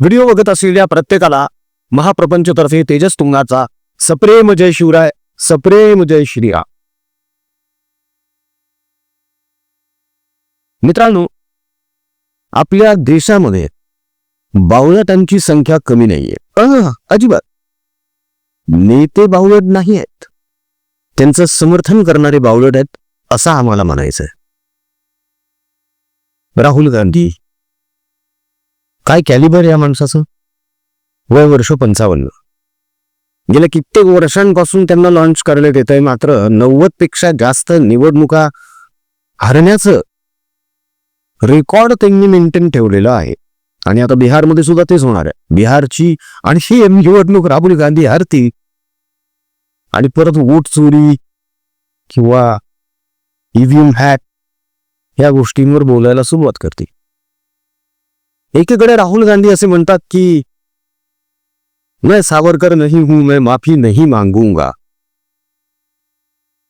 Video बघत असलेल्या प्रत्येकाला महाप्रपंचतर्फे तेजस तुंगाचा सप्रेम जय शिवराय सप्रेम जय श्रीराम. मित्रांनो आपल्या देशामध्ये बावळटांची संख्या कमी नाहीये. अजिबात. नेते बावळट नाही आहेत. त्यांचं समर्थन करणारे बावळट आहेत असं आम्हाला म्हणायचंय. राहुल गांधी काय कॅलिबर या माणसाचं? वय वर्ष पंचावन्न. गेल्या कित्येक वर्षांपासून त्यांना लॉन्च करण्यात येत आहे मात्र नव्वदपेक्षा जास्त निवडणुका हरण्याचं रेकॉर्ड त्यांनी मेंटेन ठेवलेलं आहे. आणि आता बिहारमध्ये सुद्धा तेच होणार आहे. बिहारची आणि ही निवडणूक राहुल गांधी हरती आणि परत वोट चोरी किंवा ईव्हीएम हॅक या गोष्टींवर बोलायला सुरुवात करते एकीकडे राहुल गांधी असे म्हणतात की मैं सावरकर नहीं हूं मैं माफी नहीं मागूंगा.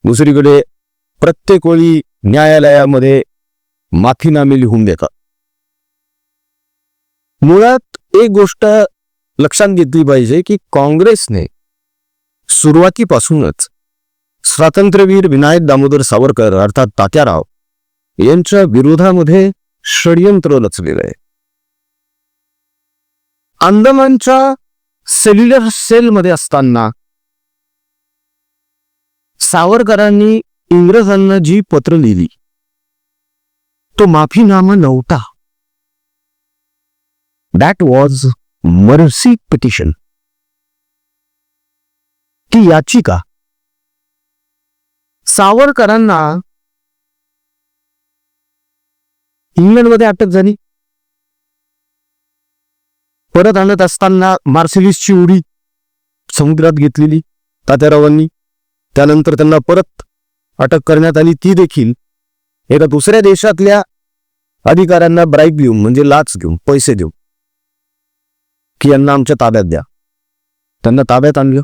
दुसरीकडे प्रत्येक वेळी न्यायालयामध्ये माफीनामे लिहून देतात मुळात एक गोष्ट लक्षात घेतली पाहिजे की काँग्रेसने सुरुवातीपासूनच स्वातंत्र्यवीर विनायक दामोदर सावरकर अर्थात तात्याराव यांच्या विरोधामध्ये षडयंत्र रचलेलं आहे. अंदमानच्या सेल्युलर सेलमध्ये असताना सावरकरांनी इंग्रजांना जी पत्र लिहिली तो माफीनामा नव्हता. दॅट वॉज मर्सी पिटिशन ती याचिका सावरकरांना इंग्लंडमध्ये अटक झाली. परत आणत असताना मार्सिलिसची उडी समुद्रात घेतलेली तात्यारावांनी. त्यानंतर त्यांना परत अटक करण्यात आली. ती देखील एका दुसऱ्या देशातल्या अधिकाऱ्यांना ब्राईब देऊन म्हणजे लाच घेऊन पैसे देऊन की यांना आमच्या ताब्यात द्या. त्यांना ताब्यात आणलं.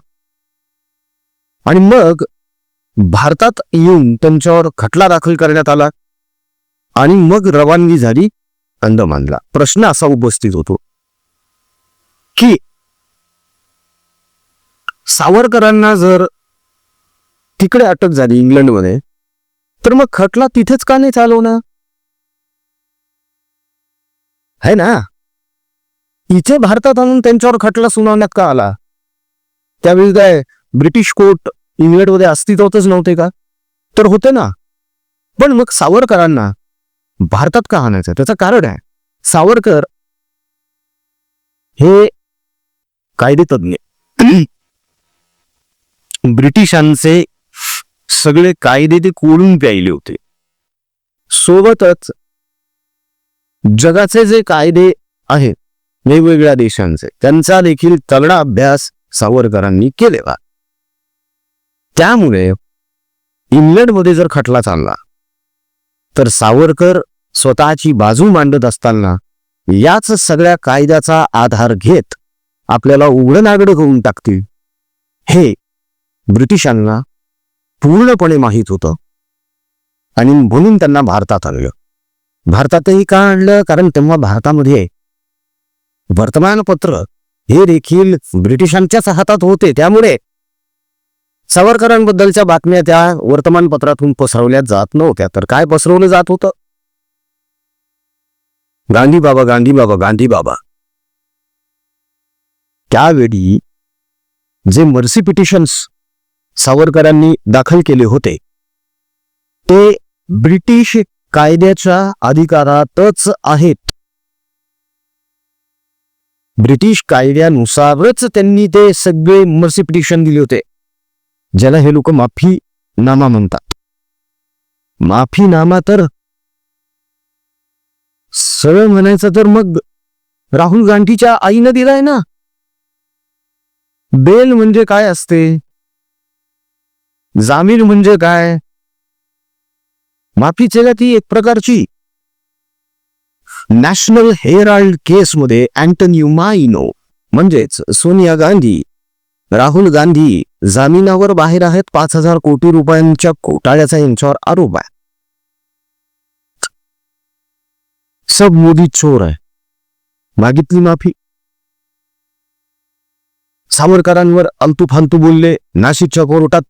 आणि मग भारतात येऊन त्यांच्यावर खटला दाखल करण्यात आला आणि मग रवानगी झाली अंदमानला प्रश्न असा उपस्थित होतो की सावरकरांना जर तिकडे अटक झाली इंग्लंडमध्ये तर मग खटला तिथेच का नाही चालवणार है ना? इथे भारतात आणून त्यांच्यावर खटला सुनावण्यात का आला? त्यावेळी काय ब्रिटिश कोर्ट इंग्लंडमध्ये अस्तित्वातच नव्हते का? तर होते ना. पण मग सावरकरांना भारतात का आणायचं? त्याचं कारण आहे. सावरकर हे कायदेतज्ञ. ब्रिटिशांचे सगळे कायदे ते कोडून प्यायले होते. सोबतच जगाचे जे कायदे आहेत वेगवेगळ्या देशांचे त्यांचा देखील तगडा अभ्यास सावरकरांनी केलेला. त्यामुळे इंग्लंडमध्ये जर खटला चालला तर सावरकर स्वतःची बाजू मांडत असताना याच सगळ्या कायद्याचा आधार घेत आपल्याला उघडं नागडं करून टाकतील. हे ब्रिटिशांना पूर्णपणे माहीत होतं. आणि म्हणून त्यांना भारतात आणलं. भारतातही का आणलं? कारण तेव्हा भारतामध्ये वर्तमानपत्र हे देखील ब्रिटिशांच्याच हातात होते. त्यामुळे सावरकरांबद्दलच्या बातम्या त्या वर्तमानपत्रातून पसरवल्या जात नव्हत्या. तर काय पसरवलं जात होतं? गांधी बाबा गांधी बाबा गांधी बाबा. त्यावेळी जे मर्सी पिटिशन्स सावरकरांनी दाखल केले होते ते ब्रिटिश कायद्याच्या अधिकारातच आहेत. ब्रिटिश कायद्यानुसारच त्यांनी ते सगळे मर्सी पिटिशन दिले होते ज्याला हे लोक माफी नामा म्हणतात. माफीनामा तर सरळ म्हणायचं तर मग राहुल गांधीच्या आईनं दिलाय ना? बेल म्हणजे काय असते? जामीन म्हणजे काय? माफीचे ती एक प्रकारची नॅशनल हेराल्ड केसमध्ये अँटनी माइनो म्हणजेच सोनिया गांधी राहुल गांधी जामिनावर बाहेर आहेत पाच हजार कोटी रुपयांच्या घोटाळ्याचा यांच्यावर आरोप आहे. सब मोदी चोर आहे. मागितली माफी. सावरकरांवर अलतू बोलले नाशिकच्या कोर्टात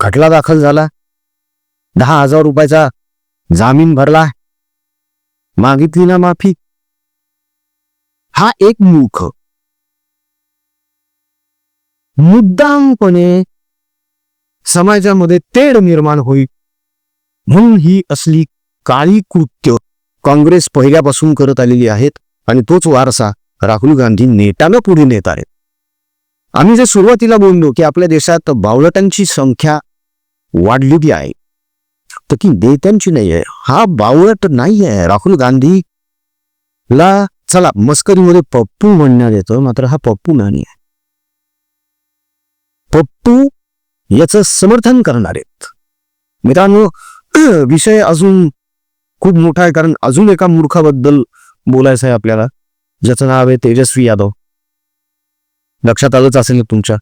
खटला दाखल झाला. दहा हजार रुपयाचा जामीन भरला. मागितली ना माफी. हा एक मूर्ख. मुद्दामपणे समाजामध्ये तेढ निर्माण होईल. म्हणून ही असली काळी कृत्य काँग्रेस पहिल्यापासून करत आलेली आहेत आणि तोच वारसा राहुल गांधी नेटानं पुढे नेत आहेत. आम्ही जे सुरुवातीला बोललो की आपल्या देशात बावळटांची संख्या वाढलेली आहे. तर की नेत्यांची नाही आहे. हा बावळट नाही आहे. राहुल गांधी ला चला मस्करीमध्ये पप्पू म्हणण्यात येतं. मात्र हा पप्पू नाही आहे. पप्पू याचं समर्थन करणार आहेत. मित्रांनो विषय अजून खूप मोठा आहे. कारण अजून एका मूर्खाबद्दल बोलायचं आहे आपल्याला. ज्याचं नाव आहे तेजस्वी यादव. लक्षात आलंच असेल तुमच्या?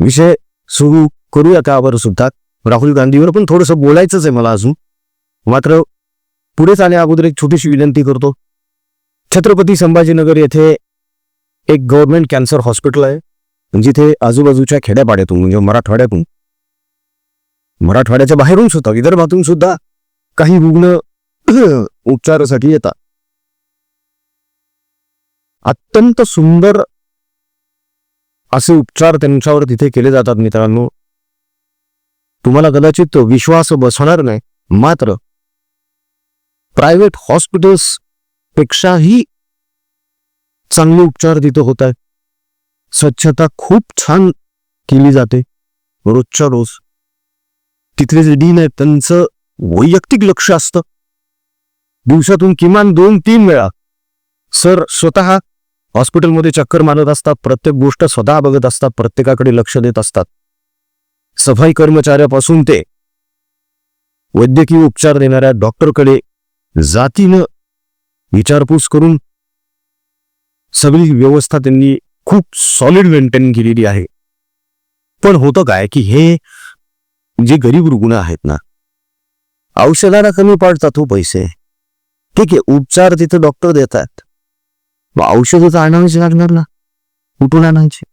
विषय सुरू करूया का बरं सुद्धा? राहुल गांधीवर पण थोडंसं बोलायचंच आहे मला अजून. मात्र पुढे जाण्या अगोदर एक छोटीशी विनंती करतो. छत्रपती संभाजीनगर येथे एक गव्हर्नमेंट कॅन्सर हॉस्पिटल आहे. जिथे आजूबाजूच्या खेड्यापाड्यातून म्हणजे मराठवाड्यातून मराठवाड्याच्या बाहेरून सुद्धा विदर्भातून सुद्धा काही रुग्ण उपचारासाठी येतात. अत्यंत सुंदर असे उपचार त्यांच्यावर तिथे केले जातात मित्रांनो. तुम्हाला कदाचित विश्वास बसणार नाही. मात्र प्रायव्हेट हॉस्पिटल्स पेक्षाही चांगले उपचार तिथं होत आहेत. स्वच्छता खूप छान केली जाते रोजच्या रोज. तिथले जे डीन आहेत त्यांचं वैयक्तिक लक्ष असतं. दिवसातून किमान दोन तीन वेळा. सर स्वतः हॉस्पिटलमध्ये चक्कर मारत असतात प्रत्येक गोष्ट स्वतः बघत असतात प्रत्येकाकडे लक्ष देत असतात. सफाई कर्मचाऱ्यापासून ते वैद्यकीय उपचार देणाऱ्या डॉक्टरकडे जातीनं विचारपूस करून सगळी व्यवस्था त्यांनी खूप सॉलिड मेंटेन केलेली आहे. पण होतं काय की हे जे गरीब रुग्ण आहेत ना औषधाला कमी पडतात हो पैसे. ठीक आहे उपचार तिथं डॉक्टर देतात. मग औषधं तर आणावीच लागणार ना. कुठून आणायची?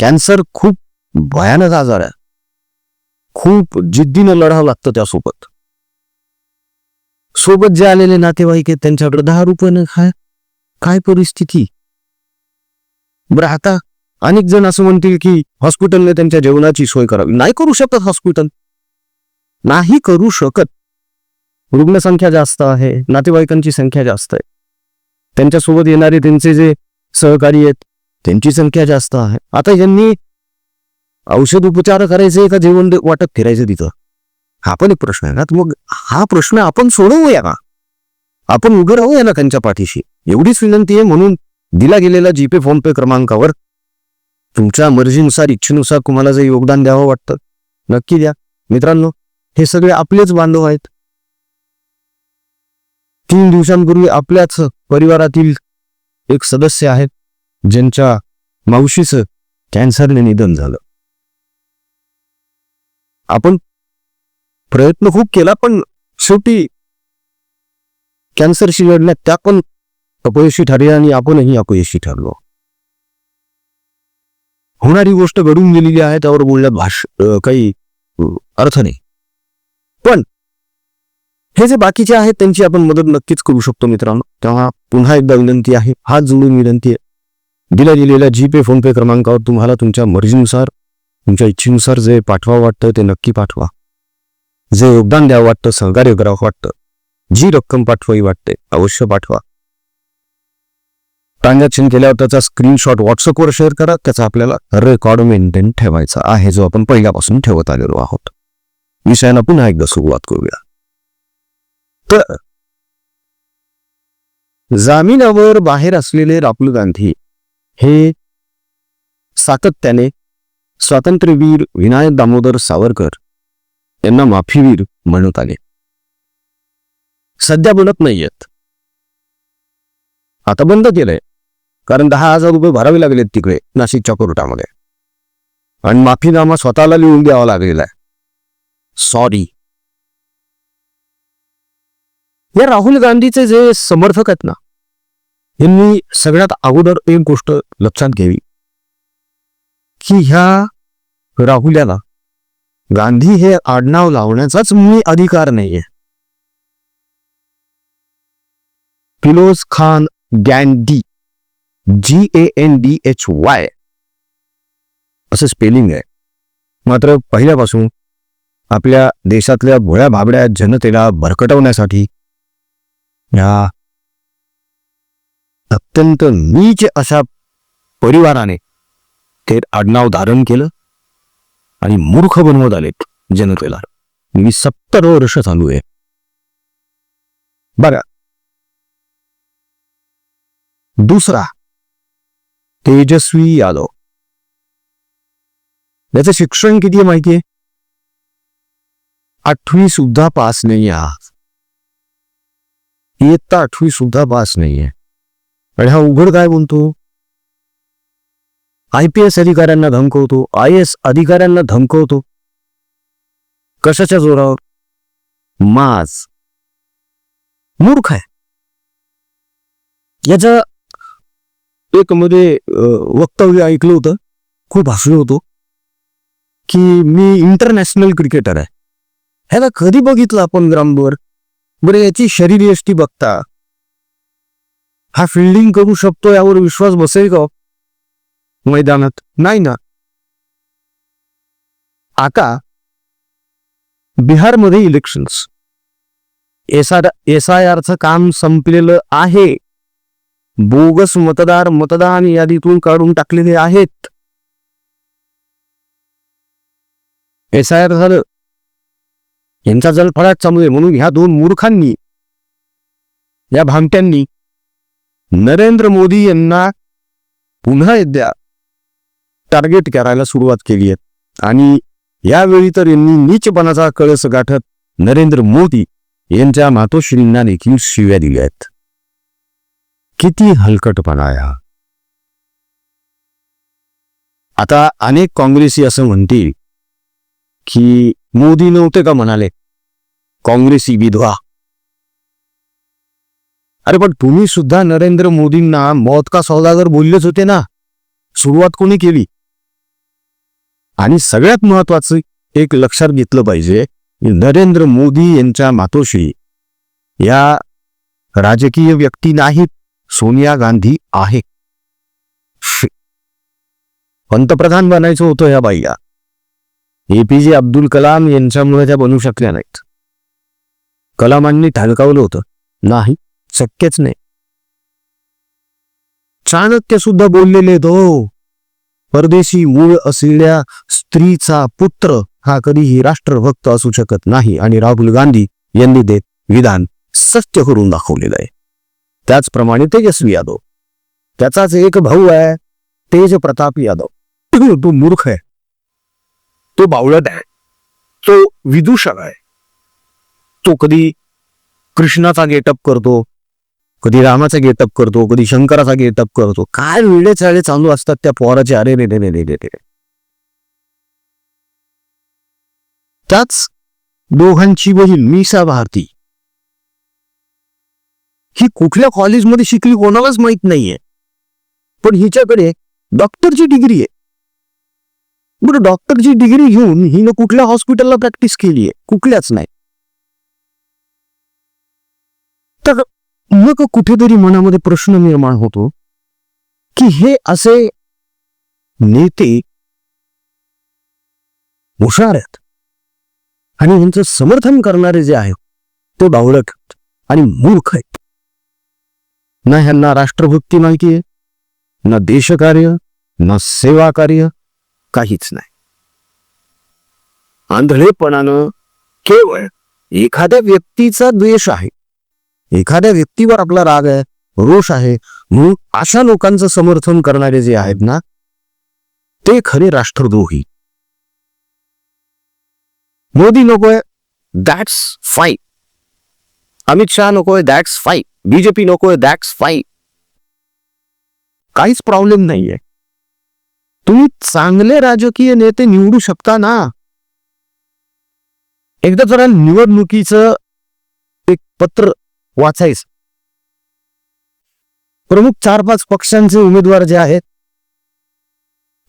कॅन्सर खूप भयानक आजार आहे. खूप जिद्दीनं लढावं लागतं त्यासोबत. सोबत जे आलेले नातेवाईक आहेत त्यांच्याकडे दहा रुपयानं काय काय परिस्थिती? बरं आता अनेक जण असं म्हणतील की हॉस्पिटलने त्यांच्या जेवणाची सोय करावी. नाही करू शकत हॉस्पिटल. नाही करू शकत. रुग्णसंख्या जास्त आहे नातेवाईकांची संख्या जास्त आहे. त्यांच्यासोबत येणारे त्यांचे जे सहकारी आहेत त्यांची संख्या जास्त आहे. आता यांनी औषध उपचार करायचे का जेवण वाटप फिरायचं तिथं? हा पण एक प्रश्न आहे ना. मग हा प्रश्न आपण सोडवूया का? आपण उभं राहूया ना त्यांच्या पाठीशी. एवढीच विनंती आहे म्हणून दिला गेलेला जीपे फोन पे क्रमांकावर. तुमच्या मर्जीनुसार इच्छेनुसार तुम्हाला जे योगदान द्यावं वाटतं नक्की द्या. मित्रांनो हे सगळे आपलेच बांधव आहेत. तीन दिवसांपूर्वी आपल्याच परिवारातील एक सदस्य आहेत ज्यांच्या मावशीचं कॅन्सरने निधन झालं. आपण प्रयत्न खूप केला पण शेवटी कॅन्सरशी लढण्यात त्या पण अपयशी ठरले आणि आपणही अपयशी ठरलो. होणारी गोष्ट घडून गेलेली आहे त्यावर बोलण्यात भाष काही अर्थ नाही. पण हे जे बाकीचे आहेत त्यांची आपण मदत नक्कीच करू शकतो मित्रांनो. तेव्हा पुन्हा एकदा विनंती आहे हात जोडून विनंती आहे. दिल्या गेलेल्या जीपे फोन पे क्रमांकावर तुम्हाला तुमच्या मर्जीनुसार तुमच्या इच्छेनुसार जे पाठवा वाटतं ते नक्की पाठवा. जे योगदान द्यावं वाटतं सहकार्य करावं वाटतं जी रक्कम पाठवावी वाटते अवश्य पाठवा. ट्रान्झॅक्शन केल्यावर त्याचा स्क्रीनशॉट व्हॉट्सअपवर शेअर करा त्याचा आपल्याला रेकॉर्ड मेंटेन ठेवायचा आहे जो आपण पहिल्यापासून ठेवत आलेलो आहोत. विषयाला पुन्हा एकदा सुरुवात करूया. तर जामिनावर बाहेर असलेले राहुल गांधी हे सातत्याने स्वातंत्र्यवीर विनायक दामोदर सावरकर यांना माफीवीर म्हणत आले. सध्या बोलत नाहीयेत. आता बंद केलंय. कारण दहा हजार रुपये भरावे लागलेत तिकडे नाशिकच्या कोर्टामध्ये. आणि माफीनामा स्वतःला लिहून द्यावा लागलेला आहे. सॉरी या राहुल गांधीचे जे समर्थक आहेत ना यांनी सगळ्यात अगोदर एक गोष्ट लक्षात घ्यावी. की ह्या राहुल्याला गांधी हे आडनाव लावण्याचाच मी अधिकार नाहीये. Feroze Khan Ghandy G A N D H Y असं स्पेलिंग आहे. मात्र पहिल्यापासून आपल्या देशातल्या भोळ्या भाबड्या जनतेला भरकटवण्यासाठी या अत्यंत नीच अशा परिवाराने ते आडनाव धारण केलं आणि मूर्ख बनवत आलेत जनतेला. मी सत्तर वर्ष चालू आहे. बघा दुसरा तेजस्वी यादव. त्याचं शिक्षण किती आहे माहितीये आठवी सुद्धा पास नाही आहात इयत्ता आठवी सुद्धा पास नाहीये आणि हा उघड काय म्हणतो आय पी एस अधिकाऱ्यांना धमकवतो आय एस अधिकाऱ्यांना धमकवतो? कशाच्या जोरावर? माज. मूर्ख आहे. याच्या एक मध्ये वक्तव्य ऐकलं होतं खूप हसलो होतो की मी इंटरनॅशनल क्रिकेटर आहे. ह्याला कधी बघितलं आपण ग्राउंडवर बरं याची शरीर यष्टी बघता. हा फिल्डिंग करू शकतो यावर विश्वास बसेल का? मैदानात? नाही ना. आता बिहारमध्ये elections S R S I आरचं काम संपलेलं आहे. बोगस मतदार मतदान यादीतून काढून टाकलेले आहेत. एस आय आर झालं. यांचा जलफळाट चालू आहे म्हणून ह्या दोन मूर्खांनी या भामट्यांनी नरेंद्र मोदी यांना पुन्हा एकदा टार्गेट करायला सुरुवात केली आहे. आणि यावेळी तर यांनी नीचपणाचा कळस गाठत नरेंद्र मोदी यांच्या मातोश्रींना देखील शिव्या दिल्या आहेत. किती हलकटपणा आहे हा. आता अनेक काँग्रेसी असं म्हणतील की मोदी नव्हते का म्हणाले? काँग्रेसी विधवा. अरे पण तुम्ही सुद्धा नरेंद्र मोदींना मौत का सौदागर बोललेच होते ना? सुरुवात कोणी केली? आणि सगळ्यात महत्वाचं एक लक्षात घेतलं पाहिजे नरेंद्र मोदी यांच्या मातोश्री या राजकीय व्यक्ती नाहीत सोनिया गांधी आहे. पंतप्रधान बनायचं होतं या बाईला. एपीजे अब्दुल कलाम यांच्यामुळे त्या बनू शकल्या नाहीत. कलामांनी ठालकावलं होतं. नाही. शक्यच नाही. चाणक्य सुद्धा बोललेले तो परदेशी मूळ असलेल्या स्त्रीचा पुत्र हा कधीही राष्ट्रभक्त असू शकत नाही आणि राहुल गांधी यांनी ते विधान सत्य करून दाखवलेलं आहे. त्याचप्रमाणे तेजस्वी यादव. त्याचाच एक भाऊ आहे तेज प्रताप यादव. तो मूर्ख आहे. तो बावळट आहे. तो विदूषक आहे. तो कधी कृष्णाचा गेटअप करतो कधी रामाचा गेटअप करतो कधी शंकराचा गेटअप करतो. काय वेळे चाळे चालू असतात त्या पोराचे. अरे रे रे रे रे रे त्याच दोघांची बहीण मीसा भारती. ही कुठल्या कॉलेजमध्ये शिकली कोणालाच माहीत नाहीये. पण हिच्याकडे डॉक्टरची डिग्री आहे. बरं डॉक्टरची डिग्री घेऊन हिनं कुठल्या हॉस्पिटलला प्रॅक्टिस केली आहे कुठल्याच नाही तर मग कुठेतरी मनामध्ये प्रश्न निर्माण होतो की हे असे नेते हुशार आहेत आणि यांचं समर्थन करणारे जे आहेत ते बावळट आहेत आणि मूर्ख आहेत. ना ह्यांना राष्ट्रभक्ती माहिती आहे ना देशकार्य ना सेवा कार्य काहीच नाही. आंधळेपणानं केवळ एखाद्या व्यक्तीचा द्वेष आहे. एखाद्या व्यक्तीवर आपला राग आहे रोष आहे म्हणून अशा लोकांचं समर्थन करणारे जे आहेत ना ते खरे राष्ट्रद्रोही. मोदी नकोय दॅट्स फाईन. अमित शहा नकोय दॅट्स फाईन. बीजेपी नकोय दॅट्स फाईन. काहीच प्रॉब्लेम नाहीये. तुम्ही चांगले राजकीय नेते निवडू शकता ना. एकदा जरा निवडणुकीचं एक पत्र वाचायचं. प्रमुख चार पाच पक्षांचे उमेदवार जे आहेत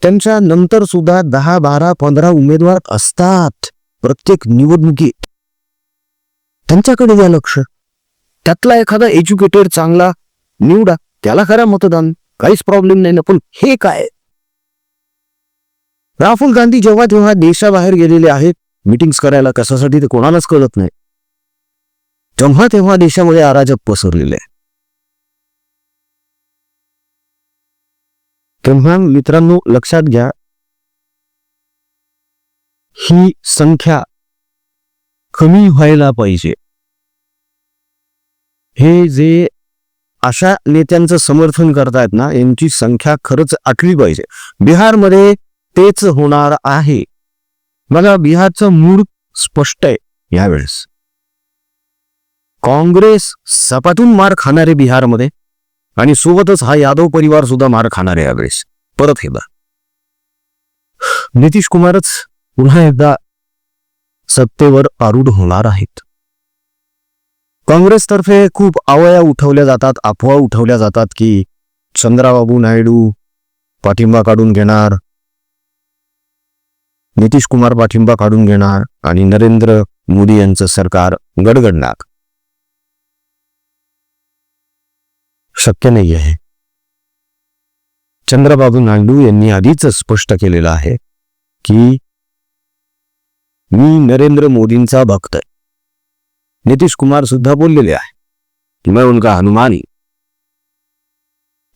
त्यांच्या नंतर सुद्धा दहा बारा पंधरा उमेदवार असतात प्रत्येक निवडणुकीत. त्यांच्याकडे द्या लक्ष. त्यातला एखादा एज्युकेटेड चांगला निवडा त्याला खरा मतदान काहीच प्रॉब्लेम नाही ना पण हे काय? राहुल गांधी जेव्हा तेव्हा देशाबाहेर गेलेले आहेत मिटिंग्स करायला कशासाठी ते कोणालाच कळत नाही. तेव्हा तेव्हा देशामध्ये अराजक पसरलेले आहे. तेव्हा मित्रांनो लक्षात घ्या ही संख्या कमी व्हायला पाहिजे. हे जे अशा नेत्यांचं समर्थन करतायत ना यांची संख्या खरंच आटली पाहिजे. बिहारमध्ये तेच होणार आहे. मला बिहारचं मूड स्पष्ट आहे यावेळेस. काँग्रेस सपाटून मार खाणार आहे बिहारमध्ये आणि सोबतच हा यादव परिवार सुद्धा मार खाणार आहे यावेळेस परत एकदा नितीश कुमारच पुन्हा एकदा सत्तेवर आरूढ होणार आहेत. काँग्रेसतर्फे खूप आवया उठवल्या जातात अफवा उठवल्या जातात की चंद्राबाबू नायडू पाठिंबा काढून घेणार नितीश कुमार पाठिंबा काढून घेणार आणि नरेंद्र मोदी यांचं सरकार गडगडणार. शक्य नाही आहे चंद्रबाबू नायडू यांनी आधीच स्पष्ट केलेलं आहे की मी नरेंद्र मोदींचा भक्त आहे. नितीश कुमार सुद्धा बोललेले आहे. की मैं उनका हनुमान.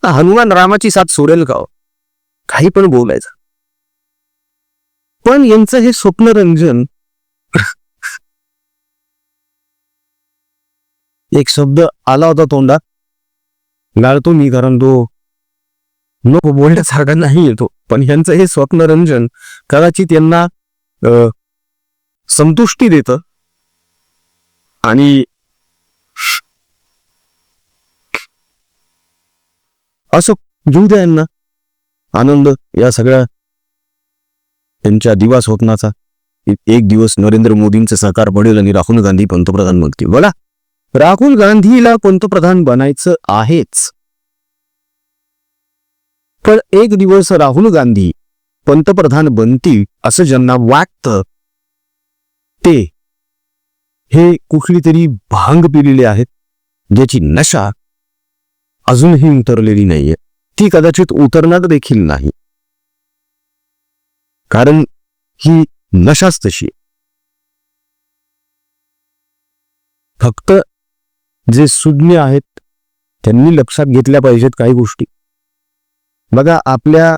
हनुमान रामाची साथ सोडेल का हो? काही पण बोलायचं. पण यांचं हे स्वप्नरंजन एक शब्द आला होता तोंडात. गाळतो मी कारण तो नको बोलण्यासारखा नाही येतो पण यांचं हे स्वप्नरंजन कदाचित यांना संतुष्टी देत. आणि असं घेऊ द्या यांना. आनंद या सगळ्या त्यांच्या दिवा स्वप्नाचा. एक दिवस नरेंद्र मोदींचं सरकार पडेल आणि राहुल गांधी पंतप्रधान बनतील. बोला राहुल गांधीला पंतप्रधान बनायचं आहेच. पण एक दिवस राहुल गांधी पंतप्रधान बनतील असं ज्यांना वाटतं ते हे कुठली तरी भांग पिलेले आहेत ज्याची नशा अजूनही उतरलेली नाहीये. ती कदाचित उतरणार देखील नाही. कारण ही नशाच तशी फक्त जे सुज्ञ आहेत त्यांनी लक्षात घेतल्या पाहिजेत काही गोष्टी. बघा आपल्या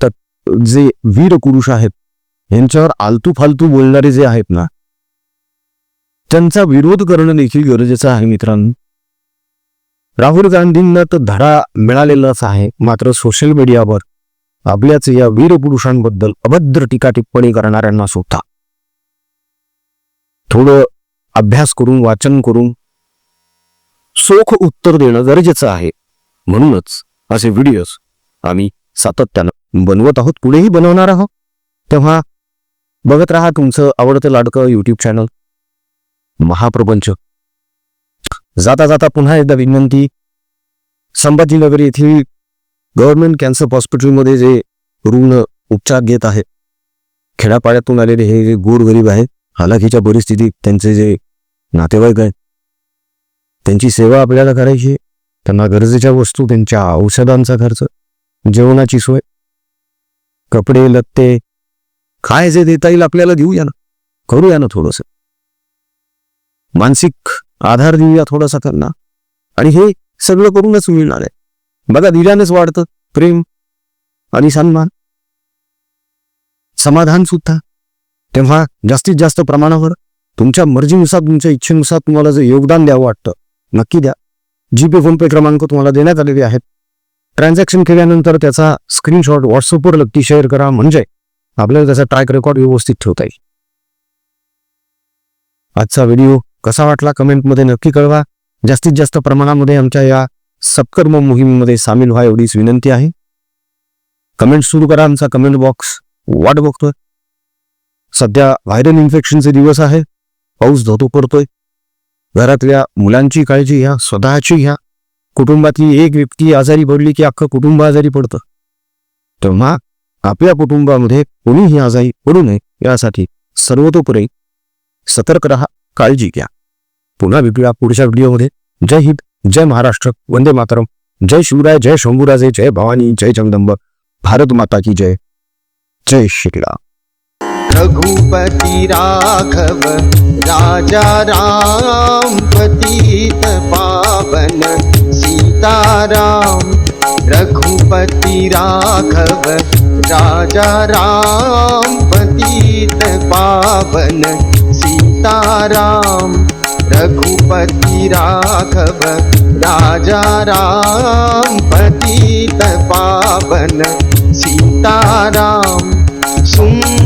तत्- जे वीर पुरुष आहेत यांच्यावर आलतू फालतू बोलणारे जे आहेत ना त्यांचा विरोध करणं देखील गरजेचं आहे मित्रांनो. राहुल गांधींना तर धडा मिळालेलाच आहे मात्र सोशल मीडियावर आपल्याच या वीर पुरुषांबद्दल अभद्र टीका टिप्पणी करणाऱ्यांना सुद्धा. थोडं अभ्यास करून वाचन करून सोख उत्तर देणं गरजेचं आहे म्हणूनच असे व्हिडिओज आम्ही सातत्यानं बनवत आहोत. पुढेही बनवणार आहोत. तेव्हा बघत राहा तुमचं आवडतं लाडकं यूट्यूब चॅनल महाप्रपंच. जाता जाता पुन्हा एकदा विनंती संभाजीनगर येथील गव्हर्नमेंट कॅन्सर हॉस्पिटलमध्ये जे रुग्ण उपचार घेत आहेत खेड्यापाड्यातून आलेले हे जे गोरगरीब आहेत हालाखीच्या परिस्थितीत त्यांचे जे नातेवाईक आहेत त्यांची सेवा आपल्याला करायची आहे. त्यांना गरजेच्या वस्तू त्यांच्या औषधांचा खर्च जेवणाची सोय कपडे लत्ते काय जे देता येईल आपल्याला देऊया ना. करूया ना थोडस. मानसिक आधार देऊया थोडासा त्यांना. आणि हे सगळं करूनच मिळणार आहे. बघा दिल्यानेच वाढतं प्रेम आणि सन्मान. समाधान सुद्धा. तेव्हा जास्तीत जास्त प्रमाणावर तुमच्या मर्जीनुसार तुमच्या इच्छेनुसार तुम्हाला जे योगदान द्यावं वाटतं नक्की द्या. जीपे फोनपे क्रमांक तुम्हाला देण्यात आलेले आहेत. ट्रान्झॅक्शन केल्यानंतर त्याचा स्क्रीनशॉट व्हॉट्सअपवर नक्की शेअर करा. म्हणजे आपल्याला त्याचा ट्रॅक रेकॉर्ड व्यवस्थित ठेवता येईल. आजचा व्हिडिओ कसा वाटला कमेंटमध्ये नक्की कळवा. जास्तीत जास्त प्रमाणामध्ये आमच्या या सत्कर्म मोहिमेमध्ये सामील व्हा एवढीच विनंती आहे. कमेंट सुरू करा. आमचा कमेंट बॉक्स वाट बघतोय. सध्या व्हायरल इन्फेक्शनचे दिवस आहे. पाऊस धोतो पडतोय. घरातल्या मुलांची काळजी घ्या स्वतःची घ्या. कुटुंबातली एक व्यक्ती आजारी पडली की अख्खं कुटुंब आजारी पडतं. तेव्हा आपल्या कुटुंबामध्ये कोणीही आजारी पडू नये यासाठी सर्वतोपरी सतर्क रहा काळजी घ्या. पुन्हा भेटूया पुढच्या व्हिडिओमध्ये. जय हिंद जय महाराष्ट्र वंदे मातरम. जय शिवराय जय शंभूराजे जय भवानी जय जगदंब भारत माता की जय. जय श्रीराम रघुपति राघव राजा राम पतित पावन सीताराम रघुपति राघव राजा राम पतित पावन सीताराम रघुपति राघव राजा राम पतित पावन सीताराम